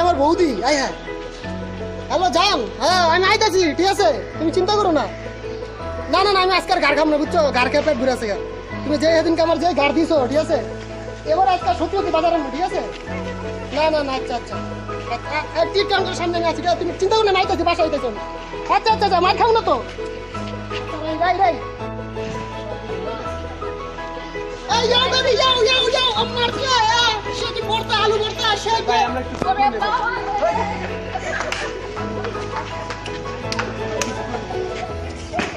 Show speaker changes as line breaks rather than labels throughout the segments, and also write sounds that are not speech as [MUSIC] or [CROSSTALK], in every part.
আমরা
বৌদি, আয় হ্যাঁ। হ্যালো জান হ্যাঁ আমি আইতাছি, ঠিক আছে? তুমি চিন্তা করো না। না না না, আমি আজকাল গাড় খাম না, বুঝছ? গাড় খেয়ে পেট ঘুরে আছে তুমি যে এদিনকে আমার যে গাড় দিছো, ঠিক আছে? এবার সত্যি সত্যি বাজারে ঠিক আছে? না না না আচ্ছা আচ্ছা। ঠিক কাউন্টার সামনে ঠিক আছে? তুমি চিন্তা করো না আইতাছি বাসা আইতাছি আমি। আচ্ছা আচ্ছা আচ্ছা মার খাও না তো রাই রাই এই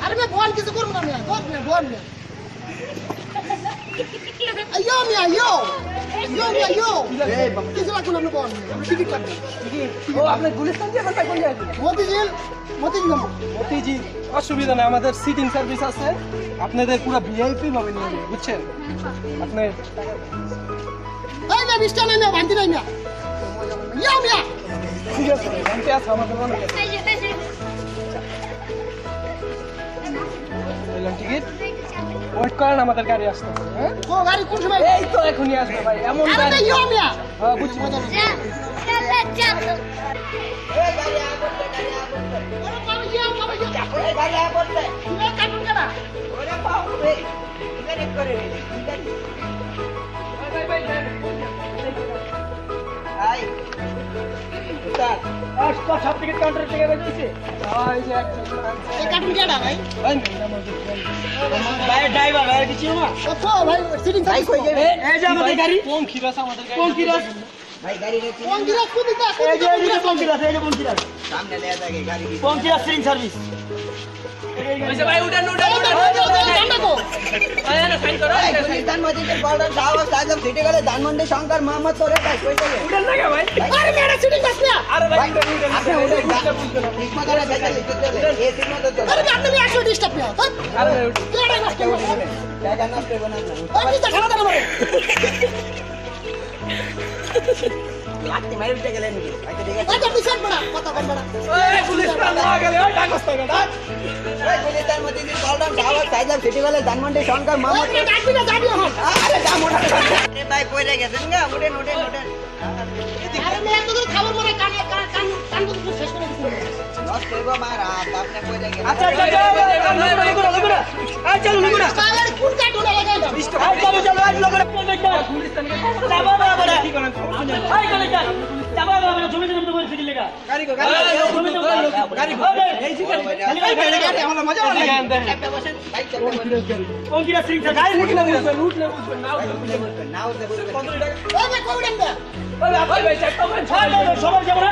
আরে বল কিছু করব না মিয়া বল আইয়ো ইয়ো মিয়া ইয়ো কিছু লাগবে না আপনি বল মিয়া আপনি টিকিট কাটবেন
ও আপনি গুলিস্তান যাবেন তাই কোন জায়গায়
মতিঝিল মতিঝিল নামো
মতিজি অসুবিধা নেই আমাদের সিটিং সার্ভিস আছে আপনাদের পুরো ভিআইপি ভাবে নিয়ে যাবে বুঝছেন আপনি
এই মিয়া বিশটা নাই মিয়া ভান্তি নাই মিয়া ইয়ো মিয়া
ঠিক আছে জানতে আছে আমাদের অনেক আছে
এই যে এই যে
বললাম টিকিট ওয়েট করেন আমাদের গাড়ি আসতে। হ্যাঁ?
ও গাড়ি কোন সময়?
এই তো এখনই আসবে ভাই এমন গাড়ি।
ইয়ো মিয়া।
হ্যাঁ বুঝছি
যা চল চল
ওরে বাবা ইয়ো তুমি কাটুন কেনা? কাটুন কেনা ভাই
ভাই, আমাদের friend।
ভাই ড্রাইভার ভাই কিছু না?
ও তো ভাই সিটিং সার্ভিস
এই যে আমাদের গাড়ি।
কোন খিরাস আমাদের গাড়ি
কোন খিরাস?
কোন গিরাজ কোন দিকে
এই যে এই যে এই যে কোন পঙ্কিরাজ সার্ভিস
ধানমন্ডি শঙ্কর মোহাম্মদ ভাই কই থেকে
উঠেন না কে ভাই?
আরে মেয়েরা সিটিং বাস না
আরে ভাই উঠেন উঠেন
আপনি
একশো ডিস্টার্ব না
আরে ভাই উঠেন।
কেডা নষ্ট করে [LAUGHS]
লাত্তি মারি উঠে গেলেন কি আচ্ছা
আচ্ছা পিছন পড়া কথা বল না
এই পুলিশ গেলে ওই ডাকস তো
মধ্যে সিটি ধানমন্ডি শঙ্কর
ডাকবি না যাবি এখন
আরে যা মোটা আরে ভাই পড়ে গেছেন গা উঠেন উঠেন উঠেন
আরে মেয়ে তো খাবার মরে কান কান কান কান তো শেষ করে দিছি
নষ্ট হইব মার আপনি পড়ে গেছেন
আচ্ছা আচ্ছা লুকুনা লুকুনা লুকুনা আই চলো লুকুনা সবাই যাব না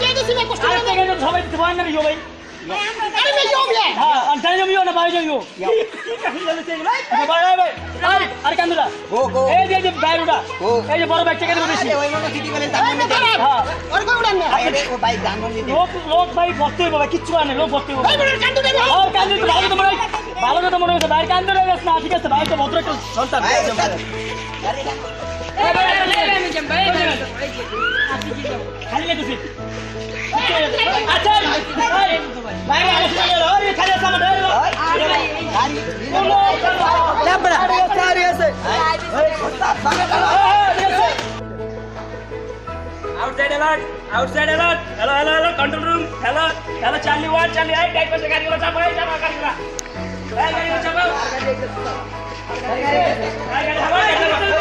ঠিক আছে ভাই তো ভদ্র না ইয়ো
ভাই। ওস্তাদ গাড়ি ডাকো
খালি গেছি আচ্ছা ভাই ভাই খালি আছে আমার
গাড়ি
outside alert outside alert hello hello hello control room hello hello Charlie one Charlie I টাইপ পাশে গাড়িগুলো চাপো এই চাপো গাড়িগুলো এই গাড়িগুলো চাপো এই গাড়ি চাপো এই গাড়ি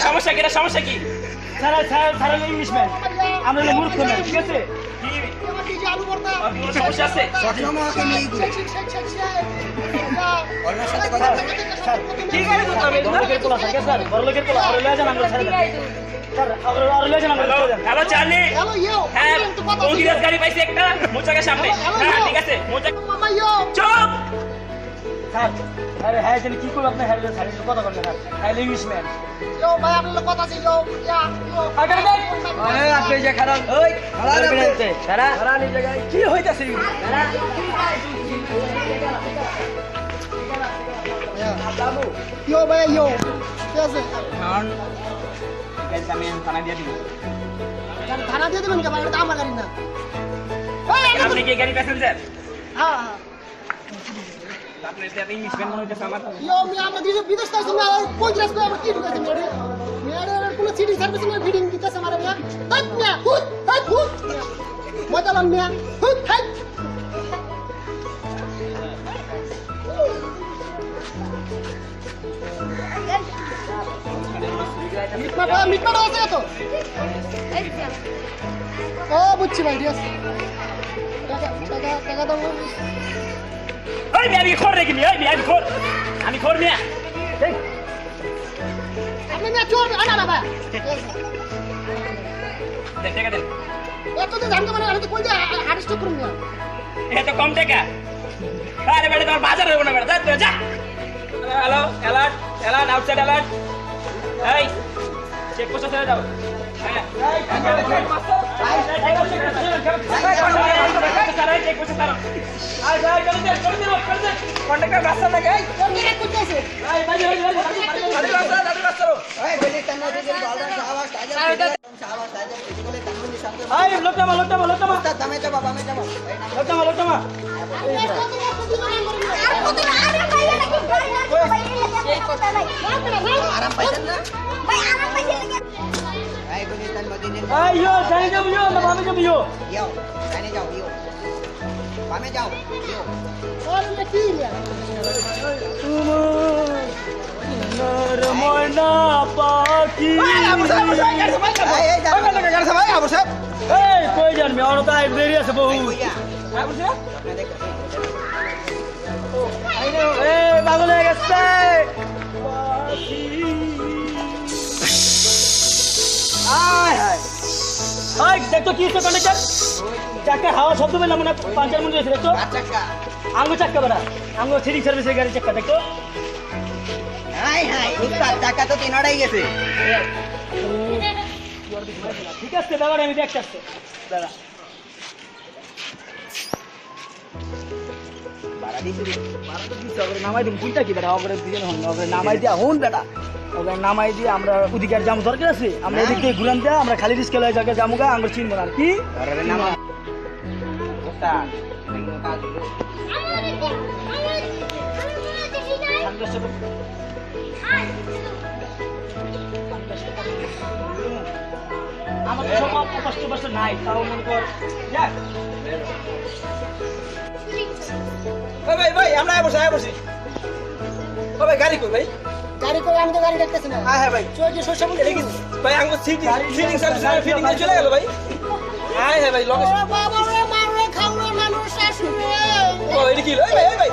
সমস্যা কি সমস্যা কি
আমরা মূর্খ না ঠিক আছে
সমস্যা আছে
সবসময় ওকে নিয়ে ঘুরে
শেক, শেক, শেক, শেক। যা।
ওর সাথে কথা বলে
কি করে তো তবে hello hello Charlie
hello yo
হ্যাঁ
একটু কথা
কংগ্রেস
ছিল।
গাড়ি পাইছি একটা মোচাকের সামনে হ্যাঁ
হ্যালো।
ঠিক আছে মোচা
মামা ইয়ো ভাই আপনার লোক কথা ছিল ইয়া ইয়ো
আপনি যে খারাপ ওই খারাপ খারা খারা নিয়ে জায়গায় কি হইতাছে
ইয়ো ভাই ইয়ো ঠিক আছে
আমি থানা দিয়ে দিব।
ভাড়া দিয়ে দেবেন কে ভাই এটা আমার গাড়ি না।
আপনি কি গাড়ি প্যাসেঞ্জার
হ্যাঁ হ্যাঁ।
আপনি সাথে ইংলিশ ম্যান মনে হচ্ছে আমার
ইয়ো আমি আমরা দিদি বিদেশ থেকে আমি আর কোন ক্লাস করে আমার কি ঢুকেছে মেরে মেরে আর কোনো সিটি সার্ভিস মে ফিডিং দিতেছে মারা মিয়া? হাত মিয়া হুত হাত হুত মজা লন মিয়া। তো? ও বুঝছি ভাই ঠিক আছে। টাকা দাও
ওই মিয়া আমি খোর রেখে ওই মিয়া আমি খোর আমি খোর মিয়া।
আপনি মিয়া চোর আনা না ভাই।
দেখ টাকা দেন
এত তো জানতে মানে আমি তো কই যে আড়িষ্ট করুন মিয়া
এ কম টাকা। আরে বেটা তোমার বাজার হইব না বেটা। যা hello alert alert outside alert. Check post ছেড়ে হ্যাঁ লোকটামা লোকটামা লোকটামা লোকটামা লোকটামা
আরাম
পাইছেন না
পাইলে নাকি
এই বলি তার মধ্যে যে
এই ইয়ো জানি যাব ইয়ো না ভাবে যাব ইয়ো
ইয়ো ডাইনে যাও ইয়ো বামে যাও ইয়ো
আরে কি মিয়া
ময়না পাখি
এই
কই জানবি আর তো দেরি আছে বহু
এই
পাগল হয়ে গেছে আয়। হায় আয় দেখতো কি হচ্ছে কন্ডাক্টর চাকা হাওয়া শব্দ পেলাম না পাঁচের মধ্যে এসে দেখতো
আচ্ছা কা
আঙ্গু চাক্কা বেড়া আঙ্গু সিটিং সার্ভিসের গাড়ি চাক্কা দেখতো
হাই হাই উস্তাদ টাকা তো তিন আড়াই গেছে।
ঠিক আছে দাদা আমি দেখতে আসছে দাদা। নামাই দিন কি বেটা নামাই দিয়া হন বেটা ওপরে নামাই দিয়ে আমরা ওদিকে আর যাব দরকার আছে আমরা এদিক দিয়ে ঘুরান দেয়া আমরা খালি রিস্কে লয়ে জায়গায় যাব গা আমরা চিনবো না। আর কি তো সব কষ্ট কষ্ট নাই তাও মনে কর। যাক
ভাই ভাই আমরা বসে আয় বসে। ভাই গাড়ি কই ভাই?
গাড়ি করে আমি তো গাড়ি দেখতেছি না।
হ্যাঁ হ্যাঁ ভাই।
চোর যে শস্য
এটা কি ভাই আমাকে সিটিং সিটিং সার্ভিস ফিটিং দিয়ে চলে গেল ভাই। হ্যাঁ হ্যাঁ ভাই লোকেশন
বাবা রে মানুষ শাশুড়ি
ও এটা কি? ভাই ভাই।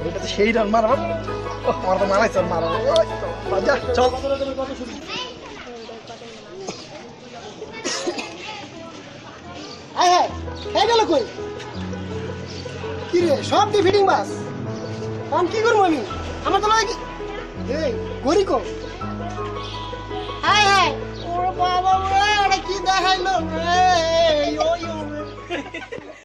এটা তো সেই রান মারা আমার তো মারাই চল মারা চল আয় হ্যাঁ গেল কই? কি রে সব দিয়ে ফিটিং বাস? আমি কি করব আমি? আমার তো লাগে এই গরি কো। হ্যাঁ হায় ওর বাবা রে কি দেখাইলো রে?